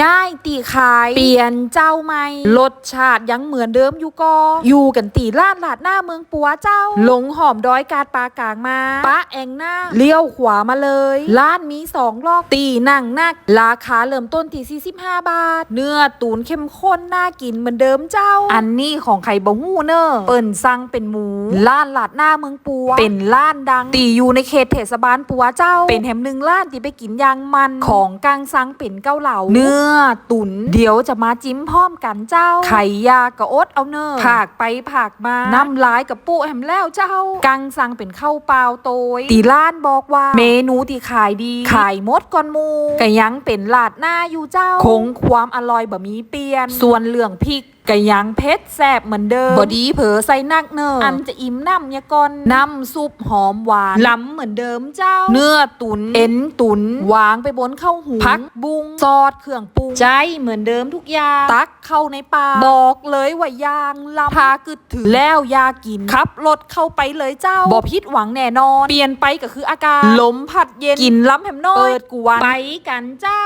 ย่ายตีขายเปลี่ยนเจ้าใหม่รสชาติยังเหมือนเดิมอยู่ก็อยู่กันตีลาดลาดหน้าเมืองปัวเจ้า หลงหอมดอยกาดปากางมาปะแองหน้าเลี้ยวขวามาเลยร้านมีสองลอกตีนั่งนัก ราคาเริ่มต้นที่45 บาท เนื้อตูนเข้มข้นน่ากินเหมือนเดิมเจ้า อันนี้ของไข่บะฮู้เนอร์เปิ่นสั่งเป็นหมูร้านลาดหน้าเมืองปัว เป็นร้านดัง ตีอยู่ในเขตเทศบาลปัวเจ้า เป็นแหมหนึ่งร้านที่ไปกินยางมันของกลางซังเป็นเกาเหลาเนื้อตุน เดี๋ยวจะมาจิ้มพร้อมกันเจ้า ไข่ยากระอดเอาเนอผากไปผากมาน้ำลายกับปูแหมแล้วเจ้า กังซังเป็นข้าวเปล่าโตยตีร้านบอกว่า เมนูที่ขายดี ขายหมดก่อนหมูก็ยังเป็นลาดหน้าอยู่เจ้า คงความอร่อยบะมีเปลี่ยน ส่วนเหลืองพริก ก็ยังเพชรแซบเหมือนเดิมบดีเผลอใส่นักเนออันจะอิ่มน้ำยะก่อนน้ำซุปหอมหวานล้ำเหมือนเดิมเจ้า เนื้อตุนเอ็นตุนวางไปบนข้าวหูพักบุงซอสเครื่องปรุงใจเหมือนเดิมทุกอย่างตักเข้าในปากบอกเลยว่ายางลำพากึดถือแล้วยากินขับรถเข้าไปเลยเจ้าบ่ผิดหวังแน่นอน เปลี่ยนไปก็คืออาการลมพัดเย็นกินล้ำแหมน้อยเปิดกวนไปกันเจ้า